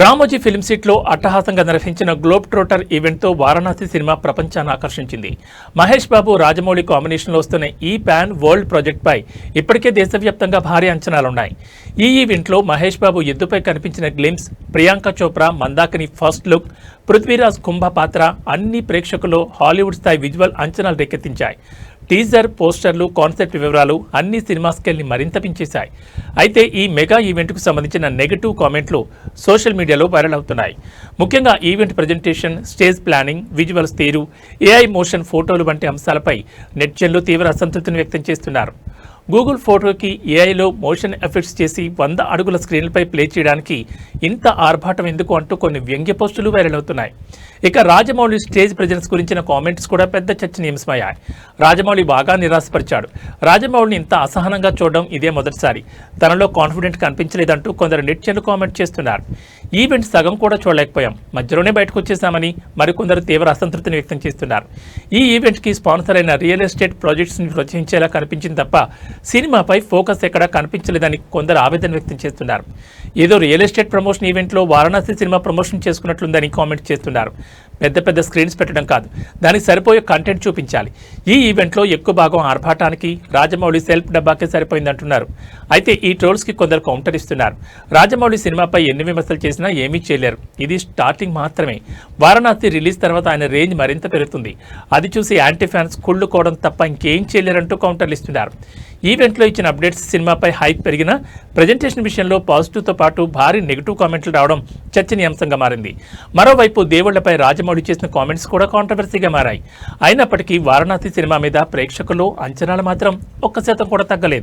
Ramoji film సిట్లో అట్టహాసంగా నిర్వహించిన గ్లోబ్ ట్రోటర్ ఈవెంట్తో వారణాసి సినిమా ప్రపంచాన్ని ఆకర్షించింది. మహేష్ బాబు రాజమౌళి కాంబినేషన్లో వస్తున్న ఈ ప్యాన్ వరల్డ్ ప్రాజెక్ట్పై ఇప్పటికే దేశవ్యాప్తంగా భారీ అంచనాలున్నాయి. ఈ ఈవెంట్లో మహేష్ బాబు ఎద్దుపై కనిపించిన glimpse Priyanka Chopra Mandakini first look Prithviraj Kumbha పాత్ర అన్ని ప్రేక్షకులు హాలీవుడ్ స్థాయి విజువల్ అంచనాలు రేకెత్తించాయి. టీజర్ పోస్టర్లు కాన్సెప్ట్ వివరాలు అన్ని సినిమా స్కేల్ని మరింత పెంచేశాయి. అయితే ఈ మెగా ఈవెంట్కు సంబంధించిన నెగటివ్ కామెంట్లు సోషల్ మీడియాలో వైరల్ అవుతున్నాయి. ముఖ్యంగా event presentation stage planning visuals తీరు ఏఐ మోషన్ ఫోటోలు వంటి అంశాలపై నెట్జన్లు తీవ్ర అసంతృప్తిని వ్యక్తం చేస్తున్నారు. గూగుల్ ఫోటోకి ఏఐలో మోషన్ ఎఫెక్ట్స్ చేసి వంద అడుగుల స్క్రీన్లపై ప్లే చేయడానికి ఇంత ఆర్భాటం ఎందుకు అంటూ కొన్ని వ్యంగ్య పోస్టులు వైరల్ అవుతున్నాయి. ఇక రాజమౌళి స్టేజ్ ప్రజెన్స్ గురించిన కామెంట్స్ కూడా పెద్ద చర్చనీయాంశమయ్యాయి. రాజమౌళి బాగా నిరాశపరిచాడు. రాజమౌళిని ఇంత అసహనంగా చూడడం ఇదే మొదటిసారి. తనలో కాన్ఫిడెంట్ కనిపించలేదంటూ కొందరు నెట్జన్లు కామెంట్ చేస్తున్నారు. ఈవెంట్ సగం కూడా చూడలేకపోయాం. మధ్యలోనే బయటకు వచ్చేసామని మరికొందరు తీవ్ర అసంతృప్తిని వ్యక్తం చేస్తున్నారు. ఈ ఈవెంట్కి స్పాన్సర్ అయిన రియల్ ఎస్టేట్ ప్రాజెక్ట్స్ని ప్రోత్సహించేలా కనిపించింది తప్ప సినిమాపై ఫోకస్ ఎక్కడా కనిపించలేదని కొందరు ఆవేదన వ్యక్తం చేస్తున్నారు. ఏదో రియల్ ఎస్టేట్ ప్రమోషన్ ఈవెంట్లో వారణాసి సినిమా ప్రమోషన్ చేసుకున్నట్లుందని కామెంట్ చేస్తున్నారు. పెద్ద పెద్ద స్క్రీన్స్ పెట్టడం కాదు. దానికి సరిపోయే కంటెంట్ చూపించాలి. ఈ ఈవెంట్లో ఎక్కువ భాగం ఆర్భాటానికి రాజమౌళి సెల్ఫ్ డబ్బాకే సరిపోయిందంటున్నారు. అయితే ఈ ట్రోల్స్కి కొందరు కౌంటర్ ఇస్తున్నారు. రాజమౌళి సినిమాపై ఎన్ని విమర్శలు చేసినా ఏమీ చేయలేరు. ఇది స్టార్టింగ్ మాత్రమే. వారణాసి రిలీజ్ తర్వాత ఆయన రేంజ్ మరింత పెరుగుతుంది. అది చూసి యాంటీ ఫ్యాన్స్ కుళ్ళుకోవడం తప్ప ఇంకేం చేయలేరంటూ కౌంటర్లు ఇస్తున్నారు. ఈవెంట్లో ఇచ్చిన అప్డేట్స్ సినిమాపై హైప్ పెరిగిన ప్రజెంటేషన్ విషయంలో పాజిటివ్తో పాటు భారీ నెగిటివ్ కామెంట్లు రావడం చర్చనీయాంశంగా మారింది. మరోవైపు దేవుళ్ళపై రాజమౌళి చేసిన కామెంట్స్ కూడా కాంట్రవర్సీగా మారాయి. అయినప్పటికీ వారణాసి సినిమా మీద ప్రేక్షకులు అంచనాలు మాత్రం ఒక్క శాతం కూడా తగ్గలేదు.